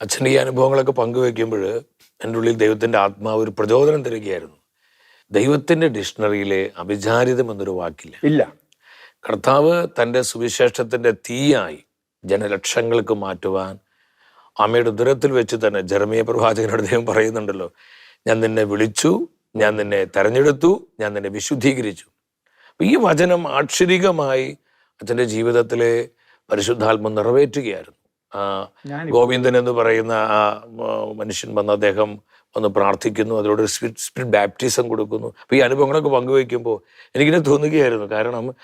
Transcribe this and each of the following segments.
അച്ഛൻ ഈ അനുഭവങ്ങളൊക്കെ പങ്കുവെക്കുമ്പോൾ എന്റെ ഉള്ളിൽ ദൈവത്തിന്റെ ആത്മാവ് ഒരു പ്രചോദനം തരികയായിരുന്നു. ദൈവത്തിന്റെ ഡിക്ഷണറിയിലെ അഭിചാരിതം എന്നൊരു വാക്കില്ല. ഇല്ല. കർത്താവ് തന്റെ സുവിശേഷത്തിന്റെ തീയായി ജനലക്ഷങ്ങൾക്ക് മാറ്റുവാൻ അമ്മയുടെ ദുരത്തിൽ വെച്ച് തന്നെ ജർമ്മീയ പ്രവാചകനോട് ദൈവം പറയുന്നുണ്ടല്ലോ ഞാൻ നിന്നെ വിളിച്ചു ഞാൻ നിന്നെ തെരഞ്ഞെടുത്തു ഞാൻ നിന്നെ വിശുദ്ധീകരിച്ചു. അപ്പം ഈ വചനം ആക്ഷരികമായി അച്ഛന്റെ ജീവിതത്തിലെ പരിശുദ്ധാത്മ നിറവേറ്റുകയായിരുന്നു. ഗോവിന്ദൻ എന്ന് പറയുന്ന ആ മനുഷ്യൻ വന്ന് അദ്ദേഹം വന്ന് പ്രാർത്ഥിക്കുന്നു. അതിലൂടെ സ്പിരിറ്റ് സ്പിരിറ്റ് ബാപ്റ്റിസം കൊടുക്കുന്നു. അപ്പോൾ ഈ അനുഭവങ്ങളൊക്കെ പങ്കുവയ്ക്കുമ്പോൾ എനിക്കിങ്ങനെ തോന്നുകയായിരുന്നു. കാരണം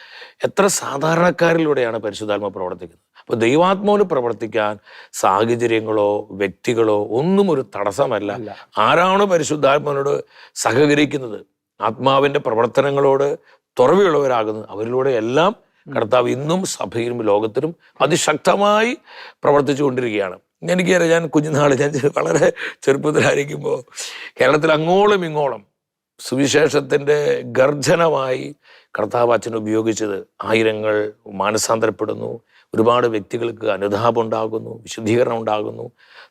എത്ര സാധാരണക്കാരിലൂടെയാണ് പരിശുദ്ധാത്മ പ്രവർത്തിക്കുന്നത്? അപ്പോൾ ദൈവാത്മാവിന് പ്രവർത്തിക്കാൻ സാഹചര്യങ്ങളോ വ്യക്തികളോ ഒന്നും ഒരു തടസ്സമല്ല. ആരാണോ ആരാണ് പരിശുദ്ധാത്മാവിനോട് സഹകരിക്കുന്നത്? ആത്മാവിന്റെ പ്രവർത്തനങ്ങളോട് തുറവിയുള്ളവരാകുന്നത്. അവരിലൂടെ എല്ലാം കർത്താവ് ഇന്നും സഭയിലും ലോകത്തിലും അതിശക്തമായി പ്രവർത്തിച്ചു പ്രവർത്തിച്ചുകൊണ്ടിരിക്കുകയാണ്. എനിക്കറിയാം ഞാൻ കുഞ്ഞുനാൾ ഞാൻ വളരെ ചെറുപ്പത്തിലായിരിക്കുമ്പോൾ കേരളത്തിൽ അങ്ങോളം ഇങ്ങോളം സുവിശേഷത്തിന്റെ ഗർജനമായി കർത്താവ് അച്ഛൻ ഉപയോഗിച്ചത് ആയിരങ്ങൾ മാനസാന്തരപ്പെടുന്നു ഒരുപാട് വ്യക്തികൾക്ക് അനുതാപം ഉണ്ടാകുന്നു വിശുദ്ധീകരണം ഉണ്ടാകുന്നു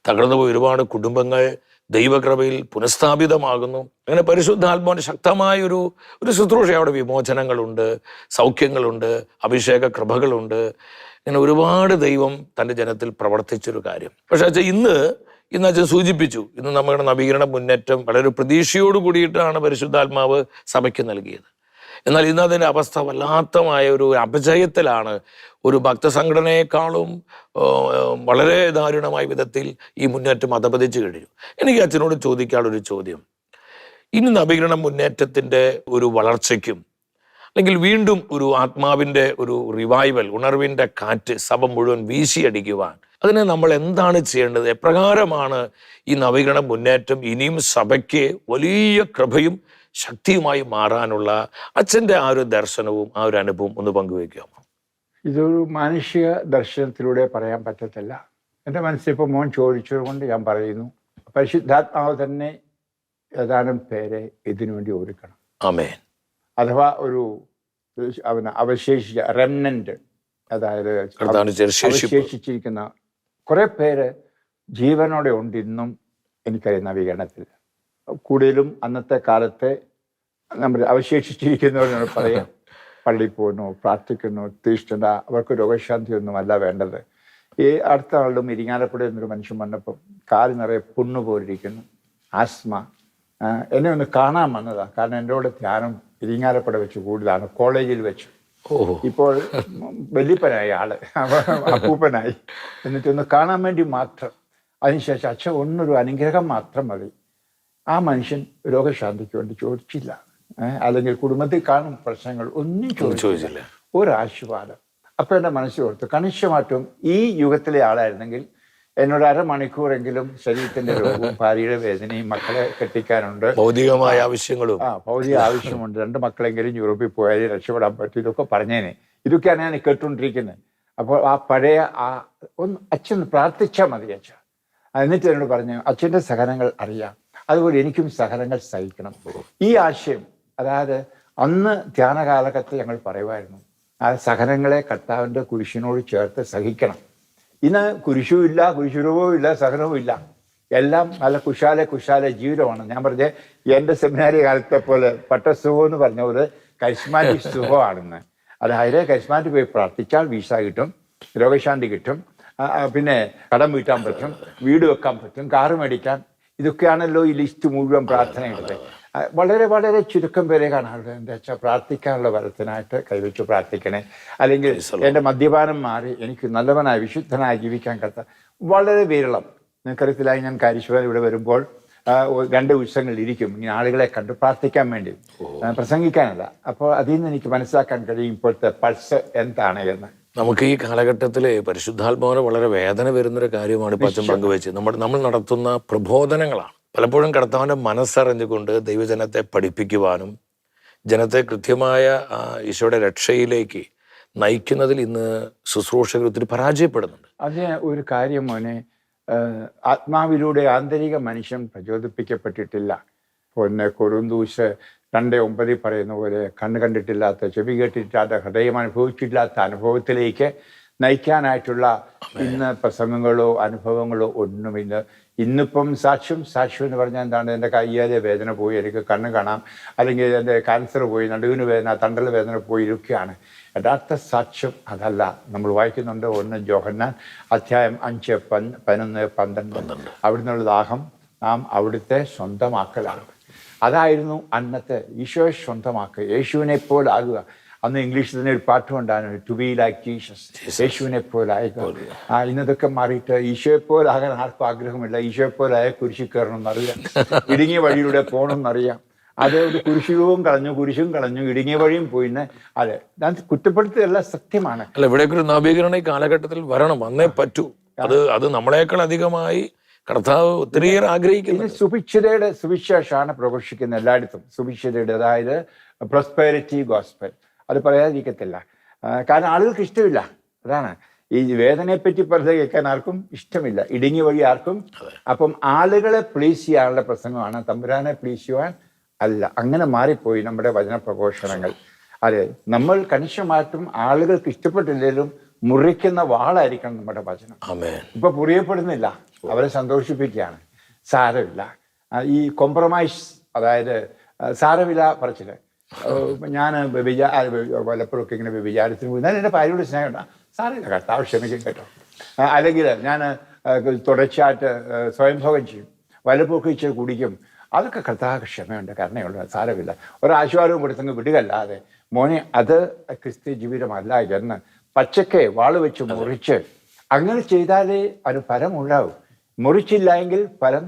തകർന്നുപോയി ഒരുപാട് കുടുംബങ്ങൾ ദൈവകൃപയിൽ പുനഃസ്ഥാപിതമാകുന്നു. അങ്ങനെ പരിശുദ്ധാത്മാവിന് ശക്തമായ ഒരു ഒരു ശുശ്രൂഷ അവിടെ വിമോചനങ്ങളുണ്ട് സൗഖ്യങ്ങളുണ്ട് അഭിഷേക കൃപകളുണ്ട്. ഇങ്ങനെ ഒരുപാട് ദൈവം തന്റെ ജനത്തിൽ പ്രവർത്തിച്ചൊരു കാര്യം. പക്ഷേ അച്ഛൻ ഇന്ന് ഇന്ന് അച്ഛൻ സൂചിപ്പിച്ചു ഇന്ന് നമ്മുടെ നവീകരണ മുന്നേറ്റം വളരെ പ്രതീക്ഷയോട് കൂടിയിട്ടാണ് പരിശുദ്ധാത്മാവ് സഭയ്ക്ക് നൽകിയത്. എന്നാൽ ഇന്ന് അതിന്റെ അവസ്ഥ വല്ലാത്തമായ ഒരു അപജയത്തിലാണ് ഒരു ഭക്തസംഘടനയെക്കാളും വളരെ ദാരുണമായ വിധത്തിൽ ഈ മുന്നേറ്റം അധപതിച്ചു കഴിഞ്ഞു. എനിക്ക് അച്ഛനോട് ചോദിക്കാനുള്ളൊരു ചോദ്യം. ഇനി നവീകരണ മുന്നേറ്റത്തിന്റെ ഒരു വളർച്ചയ്ക്കും അല്ലെങ്കിൽ വീണ്ടും ഒരു ആത്മാവിന്റെ ഒരു റിവൈവൽ ഉണർവിന്റെ കാറ്റ് സഭ മുഴുവൻ വീശിയടിക്കുവാൻ അതിനെ നമ്മൾ എന്താണ് ചെയ്യേണ്ടത്? എപ്രകാരമാണ് ഈ നവീകരണ മുന്നേറ്റം ഇനിയും സഭയ്ക്ക് വലിയ കൃപയും ശക്തിയുമായി മാറാനുള്ള അച്ഛന്റെ ആ ഒരു ദർശനവും ആ ഒരു അനുഭവം ഒന്ന് പങ്കുവയ്ക്കാമോ ഇതൊരു മാനുഷിക ദർശനത്തിലൂടെ പറയാൻ പറ്റത്തില്ല. എന്റെ മനസ്സിൽ ഇപ്പോൾ മോൻ ചോദിച്ചതുകൊണ്ട് ഞാൻ പറയുന്നു. പരിശുദ്ധാത്മാവ് തന്നെ ഏതാനും പേരെ ഇതിനു വേണ്ടി ഒരുക്കണം. ആമേൻ. അഥവാ ഒരു അവന് അവശേഷിച്ച റെമനന്റ് അതായത് അവശേഷിച്ചിരിക്കുന്ന കുറെ പേര് ജീവനോടെ ഉണ്ട് ഇന്നും എനിക്കറിയാം നവീകരണത്തിൽ. കൂടുതലും അന്നത്തെ കാലത്തെ നമ്മൾ അവശേഷിച്ചിരിക്കുന്നവരോട് പറയാം. പള്ളിയിൽ പോകുന്നു പ്രാർത്ഥിക്കുന്നു തീഷ്ണത അവർക്ക് രോഗശാന്തി ഒന്നുമല്ല വേണ്ടത്. ഈ അടുത്ത ആളും ഇരിങ്ങാലക്കുട എന്നൊരു മനുഷ്യൻ വന്നപ്പം കാൽ നിറയെ പുണ്ണു പോലിരിക്കുന്നു. ആസ്മ. എന്നെ ഒന്ന് കാണാൻ വന്നതാണ് കാരണം എന്റെ കൂടെ ധ്യാനം ഇരിങ്ങാലക്കുട വെച്ച് കൂടുതലാണ്. കോളേജിൽ വെച്ച്. ഓ ഇപ്പോൾ വല്യപ്പനായി ആൾ. അപ്പൊ അപ്പൂപ്പനായി. എന്നിട്ടൊന്ന് കാണാൻ വേണ്ടി മാത്രം. അതിനുശേഷം അച്ഛൻ ഒന്നൊരു അനുഗ്രഹം മാത്രം മതി. ആ മനുഷ്യൻ രോഗശാന്തിക്ക് വേണ്ടി ചോദിച്ചില്ല. അല്ലെങ്കിൽ കുടുംബത്തിൽ കാണും പ്രശ്നങ്ങൾ ഒന്നും ചോദിച്ചില്ല. ഒരാശുപാലം അപ്പോൾ അപ്പൊ എന്റെ മനസ്സിൽ ഓർത്തു കണിശമാറ്റവും ഈ യുഗത്തിലെ ആളായിരുന്നെങ്കിൽ എന്നോട് അരമണിക്കൂറെങ്കിലും ശരീരത്തിന്റെ രോഗവും ഭാര്യയുടെ വേദനയും മക്കളെ കെട്ടിക്കാനുണ്ട്. ഭൗതികമായ ആവശ്യങ്ങളും. ആ ഭൗതിക ആവശ്യമുണ്ട്. രണ്ട് മക്കളെങ്കിലും യൂറോപ്പിൽ പോയാൽ രക്ഷപ്പെടാൻ പറ്റും. ഇതൊക്കെ പറഞ്ഞേനെ. ഇതൊക്കെയാണ് ഞാൻ കേട്ടുകൊണ്ടിരിക്കുന്നത്. അപ്പോൾ ആ പഴയ ആ ഒന്ന് അച്ഛൻ പ്രാർത്ഥിച്ചാൽ മതി അച്ഛ. എന്നിട്ട് എന്നോട് പറഞ്ഞു അച്ഛന്റെ സഹനങ്ങൾ അറിയാം. അതുപോലെ എനിക്കും സഹനങ്ങൾ സഹിക്കണം. ഈ ആശയം അതായത് അന്ന് ധ്യാന കാലഘട്ടത്തിൽ ഞങ്ങൾ പറയുമായിരുന്നു ആ സഹനങ്ങളെ കർത്താവിന്റെ കുരിശിനോട് ചേർത്ത് സഹിക്കണം. ഇന്ന് കുരിശും ഇല്ല കുരിശുരൂപവും ഇല്ല സഹനവും ഇല്ല എല്ലാം നല്ല കുശാല കുശാല ജീവിതമാണ്. ഞാൻ പറഞ്ഞ എന്റെ സെമിനാരി കാലത്തെ പോലെ പട്ടസുഖം എന്ന് പറഞ്ഞ പോലെ കരിസ്മാറ്റിക് സുഖമാണെന്ന്. അതായത് കരിസ്മാറ്റിക് പോയി പ്രാർത്ഥിച്ചാൽ വീസ കിട്ടും രോഗശാന്തി കിട്ടും പിന്നെ കടം വീട്ടാൻ പറ്റും വീട് വെക്കാൻ പറ്റും കാറ് മേടിക്കാൻ ഇതൊക്കെയാണല്ലോ ഈ ലിസ്റ്റ് മുഴുവൻ പ്രാർത്ഥനയുള്ളത്. വളരെ വളരെ ചുരുക്കം പേരെ കാണാറുണ്ട് എന്താ വെച്ചാൽ പ്രാർത്ഥിക്കാനുള്ള വരത്തിനായിട്ട് കൈവച്ച് പ്രാർത്ഥിക്കണേ. അല്ലെങ്കിൽ എന്റെ മദ്യപാനം മാറി എനിക്ക് നല്ലവനായി വിശുദ്ധനായി ജീവിക്കാൻ കത്ത. വളരെ വിരളം. നിങ്ങൾക്കറിയത്തിലായി ഞാൻ കാരീശ്വരൻ ഇവിടെ വരുമ്പോൾ രണ്ട് ഉത്സവങ്ങളിൽ ഇരിക്കും. ഇങ്ങനെ ആളുകളെ കണ്ട് പ്രാർത്ഥിക്കാൻ വേണ്ടി. പ്രസംഗിക്കാനല്ല. അപ്പോൾ അതിൽ നിന്ന് എനിക്ക് മനസ്സിലാക്കാൻ കഴിയും ഇപ്പോഴത്തെ പൾസ് എന്താണ് എന്ന്. നമുക്ക് ഈ കാലഘട്ടത്തിലെ പരിശുദ്ധാത്മാവിന് വളരെ വേദന വരുന്നൊരു കാര്യമാണ് ഇപ്പം അച്ഛൻ പങ്കുവെച്ചത്. നമ്മൾ നമ്മൾ നടത്തുന്ന പ്രബോധനങ്ങളാണ്. പലപ്പോഴും കർത്താവിന്റെ മനസ്സറിഞ്ഞുകൊണ്ട് ദൈവജനത്തെ പഠിപ്പിക്കുവാനും ജനത്തെ കൃത്യമായ ഈശോയുടെ രക്ഷയിലേക്ക് നയിക്കുന്നതിൽ ഇന്ന് ശുശ്രൂഷകർ ഒത്തിരി പരാജയപ്പെടുന്നുണ്ട്. അതിന് ഒരു കാര്യം മോനെ ആത്മാവിലൂടെ ആന്തരിക മനുഷ്യൻ പ്രചോദിപ്പിക്കപ്പെട്ടിട്ടില്ല. പൊന്നെ കൊറുന്തൂസ് രണ്ട് ഒമ്പതിൽ പറയുന്ന പോലെ കണ്ണ് കണ്ടിട്ടില്ലാത്ത ചെവി കേട്ടിട്ടില്ലാത്ത ഹൃദയം അനുഭവിച്ചിട്ടില്ലാത്ത അനുഭവത്തിലേക്ക് നയിക്കാനായിട്ടുള്ള ഇന്ന് പ്രസംഗങ്ങളോ അനുഭവങ്ങളോ ഒന്നുമില്ല ഇന്നിപ്പം സാക്ഷ്യം സാക്ഷ്യം എന്ന് പറഞ്ഞാൽ എന്താണ്? എന്റെ കയ്യാലെ വേദന പോയി എനിക്ക് കണ്ണ് കാണാം. അല്ലെങ്കിൽ എന്റെ ക്യാൻസർ പോയി നടുവിന് വേദന തണ്ടൽ വേദന പോയി ഇരിക്കുകയാണ് യഥാർത്ഥ സാക്ഷ്യം അതല്ല. നമ്മൾ വായിക്കുന്നുണ്ട് ഒന്ന് ജോഹന്നാൻ അധ്യായം അഞ്ച് പൻ പതിനൊന്ന് പന്ത്രണ്ട്. അവിടുന്നുള്ള ദാഹം നാം അവിടുത്തെ സ്വന്തമാക്കലാണ്. അതായിരുന്നു അന്നത്തെ ഈശോയെ സ്വന്തമാക്കുക. യേശുവിനെ പോലാകുക അന്ന് ഇംഗ്ലീഷിൽ തന്നെ ഒരു പാട്ടുണ്ടായിരുന്നു ടു ബി ലൈക്ക് ജീസസ് യേശുവിനെ പോലാകുക ആ ഇന്നതൊക്കെ മാറിയിട്ട് ഈശോയെ പോലാകാൻ ആർക്കും ആഗ്രഹമില്ല. ഈശോയെ പോലായ കുരിശിൽ കയറണം എന്നറിയാം ഇടുങ്ങിയ വഴിയിലൂടെ പോകണം എന്നറിയാം അത് ഒരു കുരിശുവും കളഞ്ഞു കുരിശും കളഞ്ഞു ഇടുങ്ങിയ വഴിയും പോയിന്ന്. അതെ ഞാൻ കുറ്റപ്പെടുത്തുകയല്ല സത്യമാണ്. അല്ല ഇവിടേക്ക് ഒരു നവീകരണ ഈ കാലഘട്ടത്തിൽ വരണം. വന്നേ പറ്റൂ. അത് അത് നമ്മളെക്കാൾ അധികമായി കർത്താവ് ഒത്തിരിയേറെ ആഗ്രഹിക്കുന്നു സുഭിക്ഷതയുടെ സുവിശേഷമാണ് പ്രഘോഷിക്കുന്ന എല്ലായിടത്തും. സുഭിക്ഷതയുടെ അതായത് പ്രോസ്പെരിറ്റി ഗോസ്പൽ അത് പറയാതിരിക്കത്തില്ല. കാരണം ആളുകൾക്ക് ഇഷ്ടമില്ല. അതാണ്. ഈ വേദനയെപ്പറ്റി പറഞ്ഞ കേൾക്കാൻ ആർക്കും ഇഷ്ടമില്ല. ഇടുങ്ങി വഴി ആർക്കും. അപ്പം ആളുകളെ പ്ലീസ് ചെയ്യാനുള്ള പ്രസംഗമാണ്. തമ്പുരാനെ പ്ലീസ് ചെയ്യുവാൻ അല്ല. അങ്ങനെ മാറിപ്പോയി നമ്മുടെ വചന പ്രഘോഷണങ്ങൾ അതെ. നമ്മൾ കണിശമായിട്ടും ആളുകൾക്ക് ഇഷ്ടപ്പെട്ടില്ലെങ്കിലും മുറിക്കുന്ന വാളായിരിക്കണം നമ്മുടെ വചനം. ഇപ്പൊ പുറിയപ്പെടുന്നില്ല അവരെ സന്തോഷിപ്പിക്കുകയാണ്. സാരമില്ല. ഈ കോംപ്രമൈസ് അതായത് സാരമില്ല പറച്ചിൽ. ഞാൻ വിചാ പലപ്പോഴൊക്കെ ഇങ്ങനെ വിചാരത്തിന് പോയി. ഞാൻ എന്റെ ഭാര്യയോട് സ്നേഹമുണ്ട്. സാരമില്ല കർത്താവ് ക്ഷമിക്കും കേട്ടോ. അല്ലെങ്കിൽ ഞാൻ തുടർച്ചയായിട്ട് സ്വയംഭോഗം ചെയ്യും. വലപ്പൊക്കെ ഇച്ചിരി കുടിക്കും. അതൊക്കെ കർത്താവ് ക്ഷമയുണ്ട്. കരുണയുണ്ട് സാരമില്ല. ഒരാശ്വാരവും കൊടുത്തങ്ങ് വിടുകല്ലാതെ മോനെ അത് ക്രിസ്ത്യ ജീവിതമല്ല എന്ന് പച്ചക്കെ വാൾ വെച്ച് മുറിച്ച് അങ്ങനെ ചെയ്താലേ അത് ഫലം ഉണ്ടാവും മുറിച്ചില്ല എങ്കിൽ ഫലം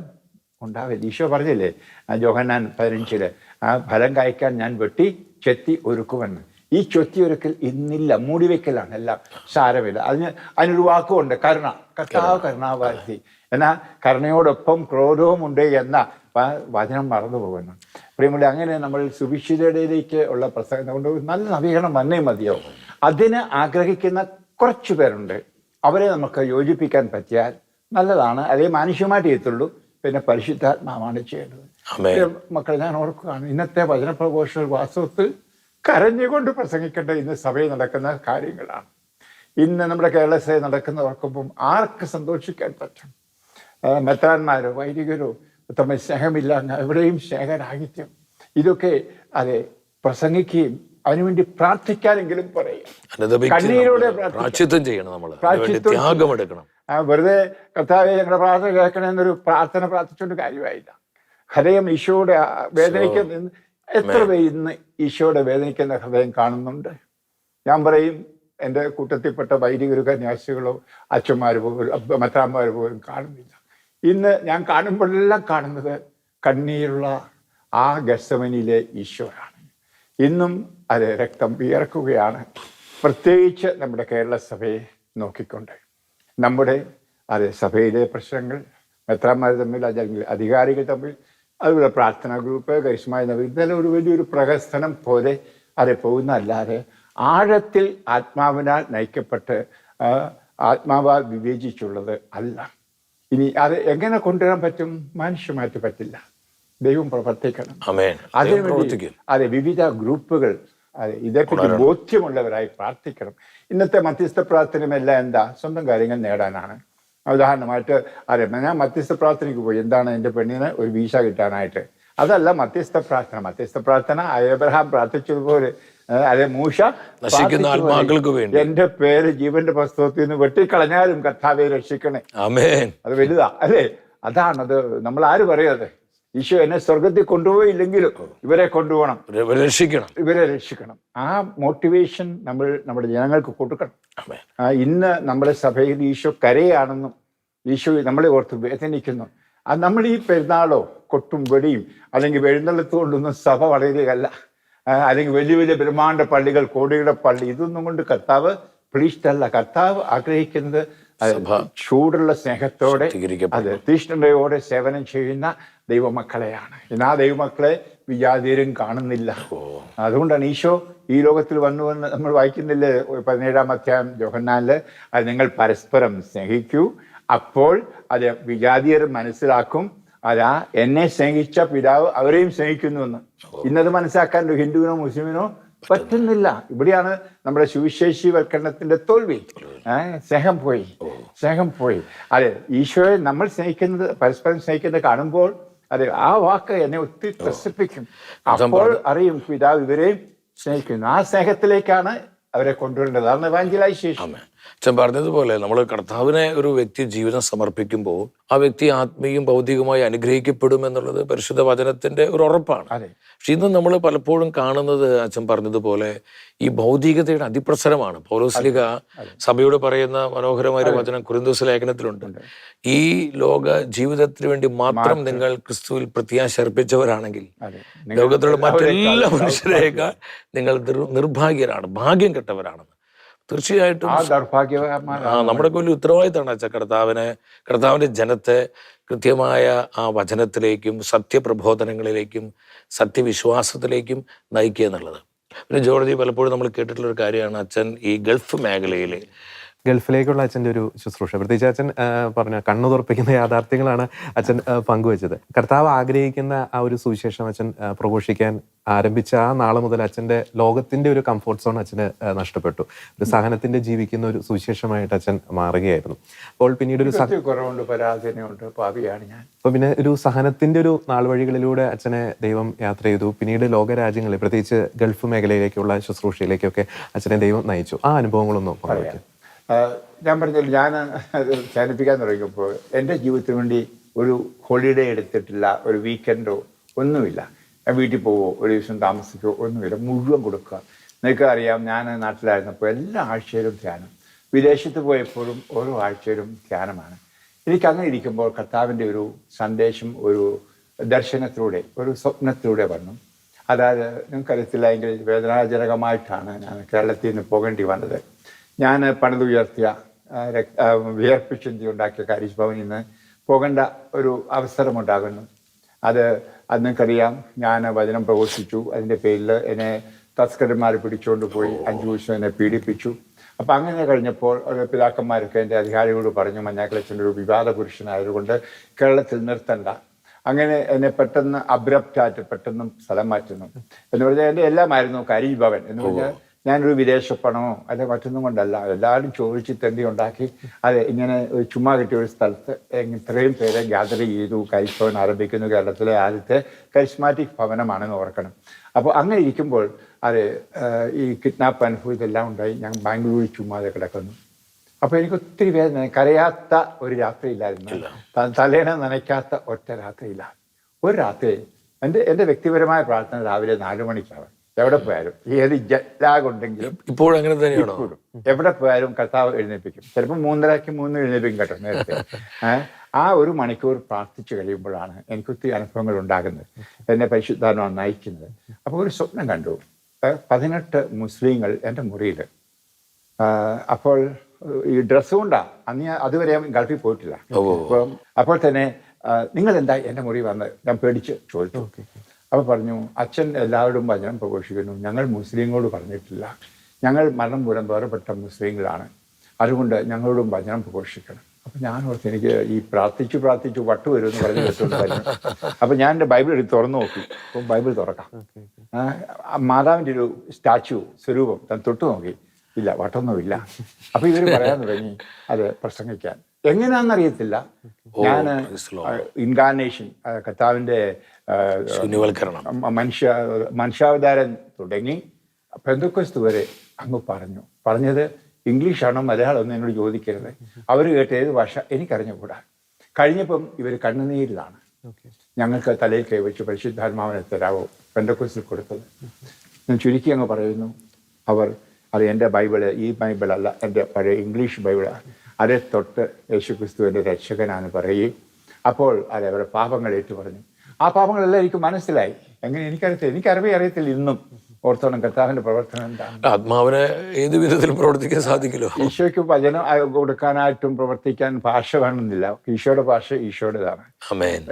ഉണ്ടാവില്ല. ഈശോ പറഞ്ഞില്ലേ ആ ജോഹന്നാൻ പതിനഞ്ചിൽ ആ ഫലം കായ്ക്കാൻ ഞാൻ വെട്ടി ചെത്തി ഒരുക്കുമെന്ന്. ഈ ചൊത്തി ഒരുക്കൽ ഇന്നില്ല മൂടിവെക്കലാണ് എല്ലാം സാരമില്ല. അതിന് അതിനൊരു വാക്കുമുണ്ട് കരുണ. കർത്താവ് കരുണാവാർത്തി എന്നാൽ കരുണയോടൊപ്പം ക്രോധവും ഉണ്ട് എന്ന വചനം മറന്നു പോകുന്നു. പ്രിയമുള്ള അങ്ങനെ നമ്മൾ സുഭിക്ഷിതയിലേക്ക് ഉള്ള പ്രസംഗം കൊണ്ട് നല്ല നവീകരണം വന്നേ മതിയാവും. അതിന് ആഗ്രഹിക്കുന്ന കുറച്ച് പേരുണ്ട്. അവരെ നമുക്ക് യോജിപ്പിക്കാൻ പറ്റിയാൽ നല്ലതാണ്. അതേ മാനുഷ്യമായിട്ട് ചെയ്യത്തുള്ളൂ. പിന്നെ പരിശുദ്ധാത്മാവാണ് ചെയ്യേണ്ടത്. മക്കൾ ഞാൻ ഓർക്കുകയാണ് ഇന്നത്തെ വചനപ്രഘോഷ വാസ്തവത്തിൽ കരഞ്ഞുകൊണ്ട് പ്രസംഗിക്കേണ്ട ഇന്ന് സഭയിൽ നടക്കുന്ന കാര്യങ്ങളാണ്. ഇന്ന് നമ്മുടെ കേരള സഭയിൽ നടക്കുന്ന ഓർക്കുമ്പം ആർക്ക് സന്തോഷിക്കാൻ പറ്റും? മെത്രാന്മാരോ വൈദികരോ തമ്മിൽ സ്നേഹമില്ല എവിടെയും സ്നേഹരാഹിത്യം. ഇതൊക്കെ അതെ പ്രസംഗിക്കുകയും അതിനുവേണ്ടി പ്രാർത്ഥിക്കാനെങ്കിലും പറയും. അനുദപിച്ച് കണ്ണീരോടെ നമ്മൾ ചെയ്യണം നമ്മൾ. ത്യാഗമെടുക്കണം വെറുതെ കർത്താവെ ഞങ്ങളുടെ പ്രാർത്ഥന കേൾക്കണമെന്നൊരു പ്രാർത്ഥന പ്രാർത്ഥിച്ചുകൊണ്ട് കാര്യമായില്ല. ഹൃദയം ഈശോയുടെ വേദനയ്ക്ക് വേദനിക്കുന്ന എത്ര പേര് ഇന്ന് ഈശോയുടെ വേദനിക്കുന്ന ഹൃദയം കാണുന്നുണ്ട്? ഞാൻ പറയും എന്റെ കൂട്ടത്തിൽപ്പെട്ട വൈദികരോ കന്യാസികളോ അച്ഛന്മാർ പോലും മറ്റാന്മാർ പോലും കാണുന്നില്ല. ഇന്ന് ഞാൻ കാണുമ്പോഴെല്ലാം കാണുന്നത് കണ്ണീരുള്ള ആ ഗസവനിലെ ഈശോയാണ്. ഇന്നും അത് രക്തം വിയർക്കുകയാണ്. പ്രത്യേകിച്ച് നമ്മുടെ കേരള സഭയെ നോക്കിക്കൊണ്ട്. നമ്മുടെ അതെ സഭയിലെ പ്രശ്നങ്ങൾ മെത്രാന്മാർ തമ്മിൽ അല്ലെങ്കിൽ അധികാരികൾ തമ്മിൽ അതുപോലെ പ്രാർത്ഥനാ ഗ്രൂപ്പ് നവി ഇതെല്ലാം ഒരു വലിയൊരു പ്രഹസനം പോലെ അത് പോകുന്നതല്ലാതെ ആഴത്തിൽ ആത്മാവിനാൽ നയിക്കപ്പെട്ട് ആത്മാവാൽ വിവേചിച്ചുള്ളത് അല്ല. ഇനി അത് എങ്ങനെ കൊണ്ടുവരാൻ പറ്റും? മനുഷ്യമായിട്ട് പറ്റില്ല. ദൈവം പ്രവർത്തിക്കണം. അതിനുവേണ്ടി അതെ വിവിധ ഗ്രൂപ്പുകൾ അതെ ഇതേപ്പറ്റി ബോധ്യമുള്ളവരായി പ്രാർത്ഥിക്കണം. ഇന്നത്തെ മധ്യസ്ഥ പ്രാർത്ഥനയുമെല്ലാം എന്താ? സ്വന്തം കാര്യങ്ങൾ നേടാനാണ്. ഉദാഹരണമായിട്ട് അതെ ഞാൻ മധ്യസ്ഥ പ്രാർത്ഥനയ്ക്ക് പോയി. എന്താണ് എന്റെ പെണ്ണിന് ഒരു വീശ കിട്ടാനായിട്ട്? അതല്ല മധ്യസ്ഥ പ്രാർത്ഥന. മധ്യസ്ഥ പ്രാർത്ഥന അബ്രഹാം പ്രാർത്ഥിച്ചതുപോലെ അതെ മൂഷ. എന്റെ പേര് ജീവന്റെ പുസ്തകത്തിൽ നിന്ന് വെട്ടിക്കളഞ്ഞാലും കർത്താവെ രക്ഷിക്കണേ. അത് വലുതാ അല്ലേ? അതാണത്. നമ്മൾ ആര് പറയാതെ ഈശോ എന്നെ സ്വർഗത്തിൽ കൊണ്ടുപോയില്ലെങ്കിലും ഇവരെ കൊണ്ടുപോകണം. രക്ഷിക്കണം. ഇവരെ രക്ഷിക്കണം. ആ മോട്ടിവേഷൻ നമ്മൾ നമ്മുടെ ജനങ്ങൾക്ക് കൊടുക്കണം. ഇന്ന് നമ്മുടെ സഭയിൽ ഈശോ കരയാണെന്നും ഈശോ നമ്മളെ ഓർത്ത് വേദനിക്കുന്നു. അത് നമ്മൾ ഈ പെരുന്നാളോ കൊട്ടും വെടിയും അല്ലെങ്കിൽ വെഴുന്നള്ളത്തുകൊണ്ടൊന്നും സഭ വളരുകയല്ല അല്ലെങ്കിൽ വലിയ വലിയ ബ്രഹ്മാണ്ട പള്ളികൾ കോടിയുടെ പള്ളി ഇതൊന്നും കൊണ്ട് കർത്താവ് പ്ലീസ്റ്റല്ല. കർത്താവ് ആഗ്രഹിക്കുന്നത് ചൂടുള്ള സ്നേഹത്തോടെ. അതെ തീഷ്ണതയോടെ സേവനം ചെയ്യുന്ന ദൈവമക്കളെയാണ്. എന്നാ ആ ദൈവമക്കളെ വിജാതീരും കാണുന്നില്ല. അതുകൊണ്ടാണ് ഈശോ ഈ ലോകത്തിൽ വന്നു വന്ന് നമ്മൾ വായിക്കുന്നില്ലേ? പതിനേഴാം അധ്യായം ജോഹന്നാലിൽ അത് നിങ്ങൾ പരസ്പരം സ്നേഹിക്കൂ അപ്പോൾ അത് വിജാതീയർ മനസ്സിലാക്കും. അതാ എന്നെ സ്നേഹിച്ച പിതാവ് അവരെയും സ്നേഹിക്കുന്നുവെന്ന്. ഇന്നത് മനസ്സിലാക്കാൻ ഒരു ഹിന്ദുവിനോ മുസ്ലിമിനോ പറ്റുന്നില്ല. ഇവിടെയാണ് നമ്മുടെ സുവിശേഷീവൽക്കരണത്തിന്റെ തോൽവി. സ്നേഹം പോയി. സ്നേഹം പോയി. അതെ ഈശോയെ നമ്മൾ സ്നേഹിക്കുന്നത് പരസ്പരം സ്നേഹിക്കുന്നത് കാണുമ്പോൾ അതെ ആ വാക്ക് എന്നെ ഒത്തിരി ത്രസിപ്പിക്കും. അപ്പോൾ അറിയും പിതാവ് ഇവരെയും സ്നേഹിക്കുന്നു. ആ സ്നേഹത്തിലേക്കാണ് അവരെ കൊണ്ടുവരേണ്ടത്. അതാണ് വാഞ്ചിലായി ആമേ അച്ഛൻ പറഞ്ഞതുപോലെ നമ്മൾ കർത്താവിനെ ഒരു വ്യക്തി ജീവിതം സമർപ്പിക്കുമ്പോൾ ആ വ്യക്തി ആത്മീയം ഭൗതികമായി അനുഗ്രഹിക്കപ്പെടും എന്നുള്ളത് പരിശുദ്ധ വചനത്തിന്റെ ഒരു ഉറപ്പാണ്. പക്ഷെ ഇന്ന് നമ്മൾ പലപ്പോഴും കാണുന്നത് അച്ഛൻ പറഞ്ഞതുപോലെ ഈ ഭൗതികതയുടെ അതിപ്രസരമാണ്. പൗലോസ്ലിക സഭയോട് പറയുന്ന മനോഹരമായ ഒരു വചനം കുറിന്തോസ് ലേഖനത്തിലുണ്ട്. ഈ ലോക ജീവിതത്തിന് വേണ്ടി മാത്രം നിങ്ങൾ ക്രിസ്തുവിൽ പ്രത്യാശ അർപ്പിച്ചവരാണെങ്കിൽ ലോകത്തിലുള്ള മറ്റെല്ലാ മനുഷ്യരേക്കാൾ നിങ്ങൾ നിർ- നിർഭാഗ്യരാണ് ഭാഗ്യം കെട്ടവരാണെന്ന്. തീർച്ചയായിട്ടും ആ ദൗർഭാഗ്യമായ ആ നമ്മുടെ വലിയ ഉത്തരവാദിത്തമാണ് അച്ഛ. കർത്താവിനെ കർത്താവിന്റെ ജനത്തെ കൃത്യമായ ആ വചനത്തിലേക്കും സത്യപ്രബോധനങ്ങളിലേക്കും സത്യവിശ്വാസത്തിലേക്കും നയിക്കുക എന്നുള്ളത്. പിന്നെ ജോർജി പലപ്പോഴും നമ്മൾ കേട്ടിട്ടുള്ള ഒരു കാര്യമാണ് അച്ഛൻ ഈ ഗൾഫ് മേഖലയിൽ ഗൾഫിലേക്കുള്ള അച്ഛന്റെ ഒരു ശുശ്രൂഷ. പ്രത്യേകിച്ച് അച്ഛൻ പറഞ്ഞ കണ്ണു തുറപ്പിക്കുന്ന യാഥാർത്ഥ്യങ്ങളാണ് അച്ഛൻ പങ്കുവച്ചത്. കർത്താവ് ആഗ്രഹിക്കുന്ന ആ ഒരു സുവിശേഷം അച്ഛൻ പ്രഘോഷിക്കാൻ ആരംഭിച്ച ആ നാളെ മുതൽ അച്ഛന്റെ ലോകത്തിന്റെ ഒരു കംഫോർട്ട് സോൺ അച്ഛന് നഷ്ടപ്പെട്ടു. ഒരു സഹനത്തിന്റെ ജീവിക്കുന്ന ഒരു സുവിശേഷമായിട്ട് അച്ഛൻ മാറുകയായിരുന്നു. അപ്പോൾ പിന്നീട് ഒരു കുറവുണ്ട് പരാധീനമുണ്ട് പാപിയാണ് ഞാൻ. അപ്പോൾ പിന്നെ ഒരു സഹനത്തിന്റെ ഒരു നാൾവഴികളിലൂടെ അച്ഛനെ ദൈവം യാത്ര ചെയ്തു. പിന്നീട് ലോകരാജ്യങ്ങളിൽ പ്രത്യേകിച്ച് ഗൾഫ് മേഖലയിലേക്കുള്ള ശുശ്രൂഷയിലേക്കൊക്കെ അച്ഛനെ ദൈവം നയിച്ചു. ആ അനുഭവങ്ങളൊന്നും ആ, ഞാൻ പറഞ്ഞില്ല ഞാൻ അത് ചാനിപ്പിക്കാൻ തുടങ്ങിയപ്പോൾ എന്റെ ജീവിതത്തിന് വേണ്ടി ഒരു ഹോളിഡേ എടുത്തിട്ടില്ല ഒരു വീക്കെൻഡോ ഒന്നുമില്ല. ഞാൻ വീട്ടിൽ പോവോ ഒരു ദിവസം താമസിക്കോ ഒന്നുമില്ല. മുഴുവൻ കൊടുക്കുക. നിങ്ങൾക്ക് അറിയാം ഞാൻ നാട്ടിലായിരുന്നപ്പോൾ എല്ലാ ആഴ്ചയിലും ധ്യാനം. വിദേശത്ത് പോയപ്പോഴും ഓരോ ആഴ്ചയിലും ധ്യാനമാണ്. എനിക്ക് അങ്ങനെ ഇരിക്കുമ്പോൾ കർത്താവിന്റെ ഒരു സന്ദേശം ഒരു ദർശനത്തിലൂടെ ഒരു സ്വപ്നത്തിലൂടെ വന്നു. അതായത് നിങ്ങൾക്കറിയത്തില്ല എങ്കിൽ വേദനാജനകമായിട്ടാണ് ഞാൻ കേരളത്തിൽ നിന്ന് പോകേണ്ടി വന്നത്. ഞാൻ പണിതുയർത്തിയ ഉയർത്തിയ രക്- വിയർപ്പ് ചിന്തി ഉണ്ടാക്കിയ കാരീഷ് ഭവനിൽ നിന്ന് പോകേണ്ട ഒരു അവസരമുണ്ടാകുന്നു അത് അത് നിങ്ങൾക്കറിയാം ഞാൻ വചനം പ്രഘോഷിച്ചു. അതിന്റെ പേരിൽ എന്നെ തസ്കരന്മാർ പിടിച്ചുകൊണ്ട് പോയി അഞ്ചു ദിവസം എന്നെ പീഡിപ്പിച്ചു. അപ്പം അങ്ങനെ കഴിഞ്ഞപ്പോൾ പിതാക്കന്മാരൊക്കെ എന്റെ അധികാരികളോട് പറഞ്ഞു മഞ്ഞാക്കളച്ചന്റെ ഒരു വിവാദ പുരുഷനായതുകൊണ്ട് കേരളത്തിൽ നിർത്തണ്ട. അങ്ങനെ എന്നെ പെട്ടെന്ന് അബ്രപ്റ്റായിട്ട് പെട്ടെന്ന് സ്ഥലം മാറ്റുന്നു. എന്ന് പറഞ്ഞാൽ എന്റെ എല്ലാമായിരുന്നു കരീഭവൻ എന്ന് പറഞ്ഞാൽ ഞാനൊരു വിദേശ പണമോ അല്ലെ മറ്റൊന്നും കൊണ്ടല്ല. എല്ലാവരും ചോദിച്ച് തെണ്ടി ഉണ്ടാക്കി അതെ ഇങ്ങനെ ഒരു ചുമ്മാ കിട്ടിയ ഒരു സ്ഥലത്ത് ഇത്രയും പേരെ ഗ്യാദർ ചെയ്തു കരിഷ് ഭവൻ ആരംഭിക്കുന്നു കേരളത്തിലെ ആദ്യത്തെ കരിസ്മാറ്റിക് ഭവനമാണെന്ന് ഓർക്കണം. അപ്പോൾ അങ്ങനെ ഇരിക്കുമ്പോൾ അതെ ഈ കിഡ്നാപ്പ് അനുഭവം ഇതെല്ലാം ഉണ്ടായി ഞാൻ ബാംഗ്ലൂരിൽ ചുമ്മാതെ കിടക്കുന്നു. അപ്പോൾ എനിക്ക് ഒത്തിരി വേദന കരയാത്ത ഒരു രാത്രിയില്ലായിരുന്നു. തലേണ നനയ്ക്കാത്ത ഒറ്റ രാത്രിയില്ല. ഒരു രാത്രി എന്റെ എന്റെ വ്യക്തിപരമായ പ്രാർത്ഥന രാവിലെ നാലു മണിക്കാണ്. എവിടെ പോയാലും ഏത് ജലാഗ് ഉണ്ടെങ്കിലും ഇപ്പോഴും അങ്ങനെ തന്നെയാണോ? എവിടെ പോയാലും കർത്താവ് എഴുന്നേൽപ്പിക്കും. ചിലപ്പോൾ മൂന്നരയ്ക്ക് മൂന്ന് എഴുന്നേൽപ്പിക്കും കേട്ടോ നേരത്തെ. ആ ഒരു മണിക്കൂർ പ്രാർത്ഥിച്ചു കഴിയുമ്പോഴാണ് എനിക്ക് ഒത്തിരി അനുഭവങ്ങൾ ഉണ്ടാകുന്നത്. എന്നെ പരിശുദ്ധാരണമാണ് നയിക്കുന്നത്. അപ്പോൾ ഒരു സ്വപ്നം കണ്ടു. പതിനെട്ട് മുസ്ലിങ്ങൾ എന്റെ മുറിയിൽ അപ്പോൾ ഈ ഡ്രസ്സ് കൊണ്ടാ. അന്ന് അതുവരെ ഗൾഫിൽ പോയിട്ടില്ല. അപ്പം അപ്പോൾ തന്നെ നിങ്ങൾ എന്താ എന്റെ മുറി വന്ന് ഞാൻ പേടിച്ച് ചോദിച്ചു. അപ്പോൾ പറഞ്ഞു അച്ഛൻ എല്ലാവരും ഭജനം പ്രഘോഷിക്കുന്നു. ഞങ്ങൾ മുസ്ലിങ്ങളോട് പറഞ്ഞിട്ടില്ല. ഞങ്ങൾ മരണം മൂലം വേറെപ്പെട്ട മുസ്ലിങ്ങളാണ്. അതുകൊണ്ട് ഞങ്ങളോടും ഭജനം പ്രഘോഷിക്കണം. അപ്പം ഞാൻ ഓർത്ത് എനിക്ക് ഈ പ്രാർത്ഥിച്ചു പ്രാർത്ഥിച്ചു വട്ട് വരും എന്ന് പറഞ്ഞ് പറഞ്ഞു അപ്പം ഞാൻ എന്റെ ബൈബിൾ എടുത്ത് തുറന്നു നോക്കി. അപ്പം ബൈബിൾ തുറക്കാം. മാതാവിന്റെ ഒരു സ്റ്റാച്ചു സ്വരൂപം ഞാൻ തൊട്ട് നോക്കി. ഇല്ല വട്ടൊന്നുമില്ല അപ്പം ഇവർ പറയാൻ തുടങ്ങി അത് പ്രസംഗിക്കാൻ. എങ്ങനെയാണെന്നറിയത്തില്ല ഞാൻ ഇൻകാർണേഷൻ മ- മനുഷ്യ മനുഷ്യാവതാരം തുടങ്ങി പെന്തക്കൊസ്തു വരെ അങ്ങ് പറഞ്ഞു. പറഞ്ഞത് ഇംഗ്ലീഷാണോ മലയാളം ഒന്നും എന്നോട് ചോദിക്കരുത്. അവർ കേട്ട ഏത് ഭാഷ എനിക്കറിഞ്ഞുകൂടാ. കഴിഞ്ഞപ്പം ഇവർ കണ്ണുനീരിലാണ്. ഞങ്ങൾക്ക് തലയിൽ കൈവച്ച് പരിശുദ്ധാത്മാവിനെ തരാവോ പെന്തക്കൊസ്റ്റിൽ കൊടുത്തത്. ഞാൻ ചുരുക്കി അങ്ങ് പറയുന്നു. അവർ അത് എന്റെ ബൈബിൾ ഈ ബൈബിളല്ല എന്റെ പഴയ ഇംഗ്ലീഷ് ബൈബിളാണ് അതേ തൊട്ട് യേശുക്രിസ്തു എന്റെ രക്ഷകനാണ് പറയുകയും അപ്പോൾ അത് അവരുടെ പാപങ്ങൾ ഏറ്റു പറഞ്ഞു ആ പാപങ്ങളെല്ലാം എനിക്ക് മനസ്സിലായി. എങ്ങനെ എനിക്കറിയത്തില്ല. എനിക്ക് അറിവേ അറിയത്തില്ല ഇന്നും. ഓർത്തോണം കർത്താവിന്റെ പ്രവർത്തനം എന്താ ആത്മാവിനെ ഏത് വിധത്തിലും പ്രവർത്തിക്കാൻ സാധിക്കില്ല ഈശോയ്ക്ക് വചനം കൊടുക്കാനായിട്ടും പ്രവർത്തിക്കാൻ ഭാഷ വേണമെന്നില്ല. ഈശോയുടെ ഭാഷ ഈശോയുടേതാണ്.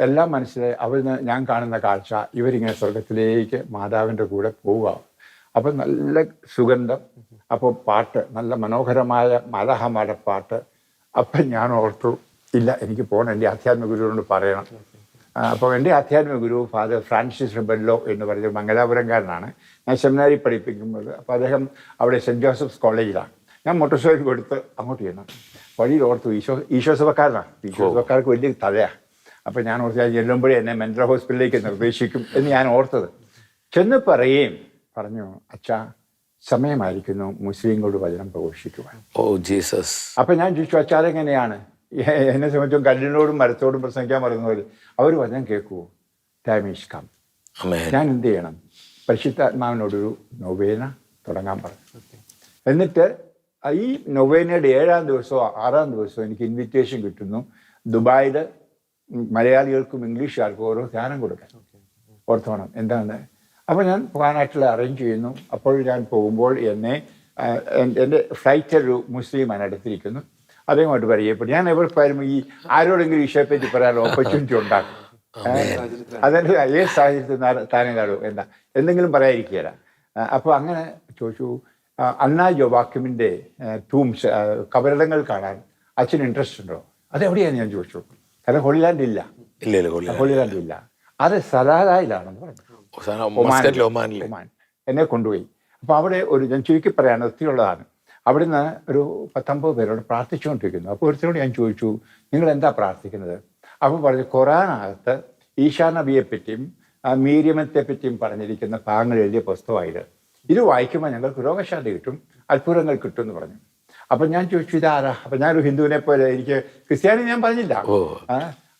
എല്ലാം മനസ്സിലായി. അവർ ഞാൻ കാണുന്ന കാഴ്ച ഇവരിങ്ങനെ സ്വർഗത്തിലേക്ക് മാതാവിന്റെ കൂടെ പോവുക. അപ്പം നല്ല സുഗന്ധം. അപ്പോൾ പാട്ട് നല്ല മനോഹരമായ മലഹ പാട്ട് അപ്പം ഞാൻ ഓർത്തു ഇല്ല എനിക്ക് പോകണം. എന്റെ ആധ്യാത്മിക ഗുരുവിനോട് പറയണം. അപ്പോൾ എന്റെ ആധ്യാത്മിക ഗുരു ഫാദർ ഫ്രാൻസിസ് റിബല്ലോ എന്ന് പറഞ്ഞ മംഗലാപുരംകാരനാണ്. ഞാൻ സെമിനാരി പഠിപ്പിക്കുമ്പോൾ അപ്പോൾ അദ്ദേഹം അവിടെ സെന്റ് ജോസഫ്സ് കോളേജിലാണ്. ഞാൻ മോട്ടോർ സൈക്കിൾ കൊടുത്ത് അങ്ങോട്ട് ചെന്നു. വഴിയിൽ ഓർത്തു ഈശോ ഈശോ സഭക്കാരനാണ് ഈശോ സഭക്കാർക്ക് വലിയ തലയാണ് അപ്പോൾ ഞാൻ ഓർത്ത് ഞാൻ ചെല്ലുമ്പോഴേ എന്നെ മെന്റൽ ഹോസ്പിറ്റലിലേക്ക് നിർദ്ദേശിക്കും എന്ന് ഞാൻ ഓർത്തത്. ചെന്ന് പറയുകയും പറഞ്ഞു അച്ഛാ സമയമായിരിക്കുന്നു. മുസ്ലിങ്ങളോട് വചനം പ്രഘോഷിക്കുവാൻ. Oh Jesus. അപ്പൊ ഞാൻ ചോദിച്ചു അച്ഛാ എങ്ങനെയാണ് എ- എന്നെ സംബന്ധിച്ചും കല്ലിനോടും മരത്തോടും പ്രസംഗിക്കാൻ പറയുന്നവർ അവർ വചനം കേൾക്കുമോ ടൈം കം അമേൻ ഞാൻ എന്ത് ചെയ്യണം? പരിശുദ്ധാത്മാവിനോടൊരു നൊവേന തുടങ്ങാൻ പറഞ്ഞു. എന്നിട്ട് ഈ നൊവേനയുടെ ഏഴാം ദിവസമോ ആറാം ദിവസമോ എനിക്ക് ഇൻവിറ്റേഷൻ കിട്ടുന്നു. ദുബായിൽ മലയാളികൾക്കും ഇംഗ്ലീഷുകാർക്കും ഓരോ ധ്യാനം കൊടുക്കാൻ. ഓർത്തോണം. എന്താണ്? അപ്പോൾ ഞാൻ പോകാനായിട്ടുള്ള അറേഞ്ച് ചെയ്യുന്നു. അപ്പോൾ ഞാൻ പോകുമ്പോൾ എന്നെ എന്റെ ഫ്ലൈറ്റ് ഒരു മുസ്ലിമാണ് അടുത്തിരിക്കുന്നു അദ്ദേഹമായിട്ട് പരിചയപ്പെട്ടു ഞാൻ എവിടെ പോയാലും ഈ ആരോടെങ്കിലും വിഷയത്തെപ്പറ്റി പറ്റി പറയാൻ ഓപ്പർച്യൂണിറ്റി ഉണ്ടാക്കും. അതായത് ഏത് സാഹചര്യത്തിൽ താനേ നാടോ എന്താ? എന്തെങ്കിലും പറയാതിരിക്കുകയില്ല അപ്പോൾ അങ്ങനെ ചോദിച്ചു അണ്ണാ അന്നാ ജോവാക്യമിന്റെ ടൂംസ് കബറിടങ്ങൾ കാണാൻ അച്ഛന് ഇൻട്രസ്റ്റ് ഉണ്ടോ? അതെവിടെയാണ് ഞാൻ ചോദിച്ചു. കാരണം ഹോളിലാൻഡ് ഇല്ല. ഹോളിലാൻഡ് ഇല്ല. അത് സലാലായിലാണെന്ന് പറഞ്ഞു. ഒമാൻ എന്നെ കൊണ്ടുപോയി. അപ്പോൾ അവിടെ ഒരു ഞാൻ ചുരുക്കി പറയാൻ ഒത്തിരിയുള്ളതാണ് അവിടുന്ന് ഒരു പത്തൊമ്പത് പേരോട് പ്രാർത്ഥിച്ചുകൊണ്ടിരിക്കുന്നു. അപ്പോൾ ഒരുത്തരോട് ഞാൻ ചോദിച്ചു നിങ്ങൾ എന്താ പ്രാർത്ഥിക്കുന്നത്? അപ്പോൾ പറഞ്ഞു ഖുറാനകത്ത് ഈശാ നബിയെ പറ്റിയും ആ, മീരിയമത്തെ പറ്റിയും പറഞ്ഞിരിക്കുന്ന ഭാഗങ്ങൾ എഴുതിയ പുസ്തകമായത്. ഇത് വായിക്കുമ്പോൾ ഞങ്ങൾക്ക് രോഗശാന്തി കിട്ടും അത്ഭുതങ്ങൾ കിട്ടും എന്ന് പറഞ്ഞു. അപ്പം ഞാൻ ചോദിച്ചു ഇതാരാ? അപ്പം ഞാനൊരു ഹിന്ദുവിനെ പോലെ എനിക്ക് ക്രിസ്ത്യാനി ഞാൻ പറഞ്ഞില്ല.